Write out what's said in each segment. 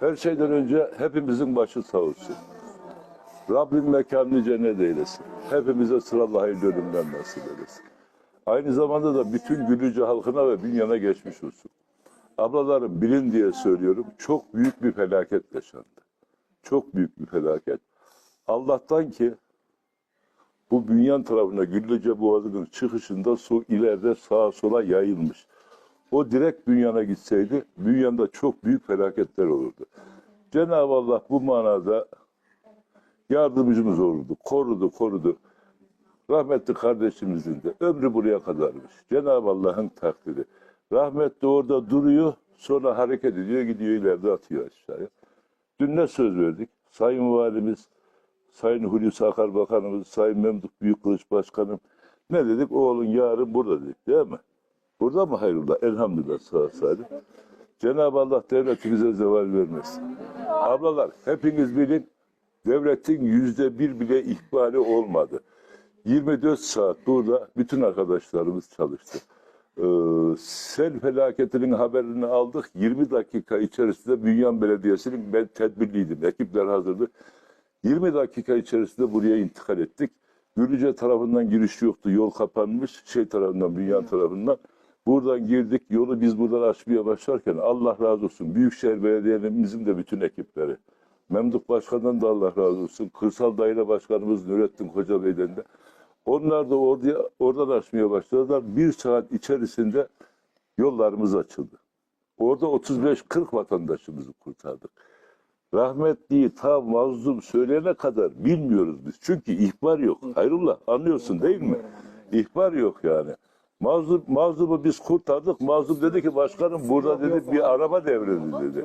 Her şeyden önce hepimizin başı sağ olsun. Rabbim mekanını cennet eylesin. Hepimize sıralı hayırlı ölümden nasip eylesin. Aynı zamanda da bütün Gülücü halkına ve dünyana geçmiş olsun. Ablalarım bilin diye söylüyorum. Çok büyük bir felaket yaşandı. Çok büyük bir felaket. Allah'tan ki bu bünyan tarafına Güllece Boğazı'nın çıkışında su ileride sağa sola yayılmış. O direkt bünyana gitseydi bünyanda çok büyük felaketler olurdu. Cenab-ı Allah bu manada yardımcımız olurdu, korudu, korudu. Rahmetli kardeşimizin de ömrü buraya kadarmış. Cenab-ı Allah'ın takdiri. Rahmetli orada duruyor, sonra hareket ediyor, gidiyor ileride atıyor aşağıya. Dün ne söz verdik? Sayın Valimiz, Sayın Hulusi Akar Bakanımız, Sayın Memduh Büyükkılıç Başkanım ne dedik? Oğlun yarın burada dedik değil mi? Burada mı hayrola? Elhamdülillah sağ salim. Cenab-ı Allah devletimize zeval vermesin. Ablalar hepiniz bilin devletin yüzde bir bile ihbali olmadı. 24 saat burada bütün arkadaşlarımız çalıştı. Ee, sel felaketinin haberini aldık. 20 dakika içerisinde Bünyan Belediyesi'nin ben tedbirliydim. Ekipler hazırdı. 20 dakika içerisinde buraya intikal ettik. Gülüce tarafından giriş yoktu. Yol kapanmış. Şey tarafından, Bünyan tarafından. Buradan girdik. Yolu biz buradan açmaya başlarken Allah razı olsun. Büyükşehir Belediye'mizin de bütün ekipleri. Memduh Başkan'dan da Allah razı olsun. Kırsal Daire Başkanımız Nurettin Koca Bey'den de. Onlar da orada, oradan açmaya başladılar. Bir saat içerisinde yollarımız açıldı. Orada 35-40 vatandaşımızı kurtardık. Rahmetliyi ta mazlum söyleyene kadar bilmiyoruz biz. Çünkü ihbar yok. Hayrullah anlıyorsun değil mi? İhbar yok yani. Mazlum, mazlumu biz kurtardık. Mazlum dedi ki başkanım burada dedi bir araba devrildi dedi.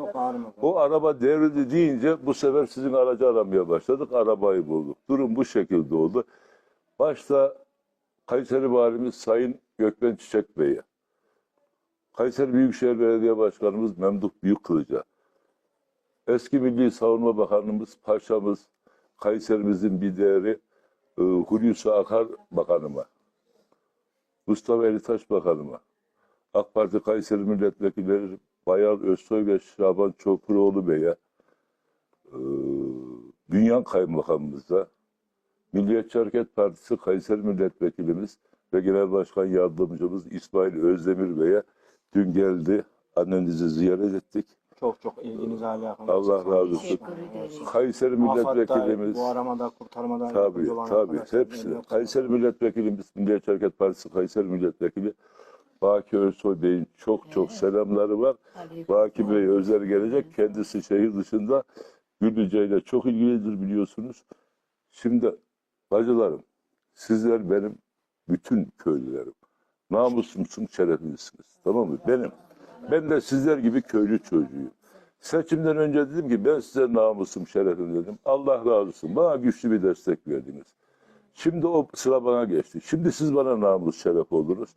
O araba devrildi deyince bu sefer sizin aracı aramaya başladık. Arabayı bulduk. Durum bu şekilde oldu. Başta Kayseri Valimiz Sayın Gökmen Çiçek Bey'e, Kayseri Büyükşehir Belediye Başkanımız Memduh Büyükkılıç'a, eski Milli Savunma Bakanımız, Paşamız, Kayserimizin bir değeri e, Hulusi Akar Bakanıma, Mustafa Elitaş Bakanıma, AK Parti Kayseri Milletvekilleri Bayan Özsoy ve Şaban Çokuroğlu Bey'e, e, Bünyan Kaymakamımıza, Milliyetçi Hareket Partisi Kayseri Milletvekilimiz ve Genel Başkan Yardımcımız İsmail Özdemir Bey'e dün geldi. Annenizi ziyaret ettik. Çok çok ilginiz alakanız. Allah razı olsun. Kayseri Milletvekilimiz, Bu aramada kurtarmada tabii tabii hepsi. Kayseri Milletvekilimiz, Milliyetçi Hareket Partisi Kayseri Milletvekili Baki Özsoy Bey'in çok çok selamları var. Baki Bey özel gelecek. Kendisi şehir dışında Güllüce ile çok ilgilidir biliyorsunuz. Şimdi bacılarım, sizler benim bütün köylülerim. Namusumsun, şerefimsiniz. Tamam mı? Benim. Ben de sizler gibi köylü çocuğuyum. Seçimden önce dedim ki ben size namusum, şerefim dedim. Allah razı olsun. Bana güçlü bir destek verdiniz. Şimdi o sıra bana geçti. Şimdi siz bana namus, şeref oldunuz.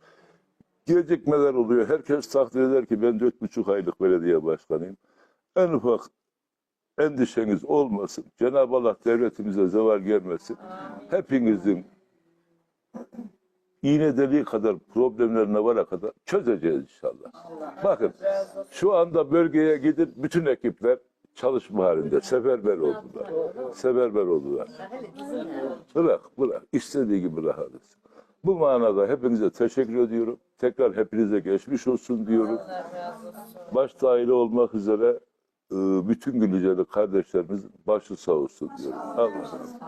Gecikmeler oluyor. Herkes takdir eder ki ben dört buçuk aylık belediye başkanıyım. En ufak endişeniz olmasın. Cenab-ı Allah devletimize zeval gelmesin. Hepinizin iğne deliği kadar problemlerine vara kadar çözeceğiz inşallah. Bakın şu anda bölgeye gidip bütün ekipler çalışma halinde seferber oldular. Seferber oldular. Bırak, bırak. İstediği gibi rahat etsin. Bu manada hepinize teşekkür ediyorum. Tekrar hepinize geçmiş olsun diyorum. Başta aile olmak üzere e, bütün Gülüceli kardeşlerimiz başı sağ olsun diyorum. Allah.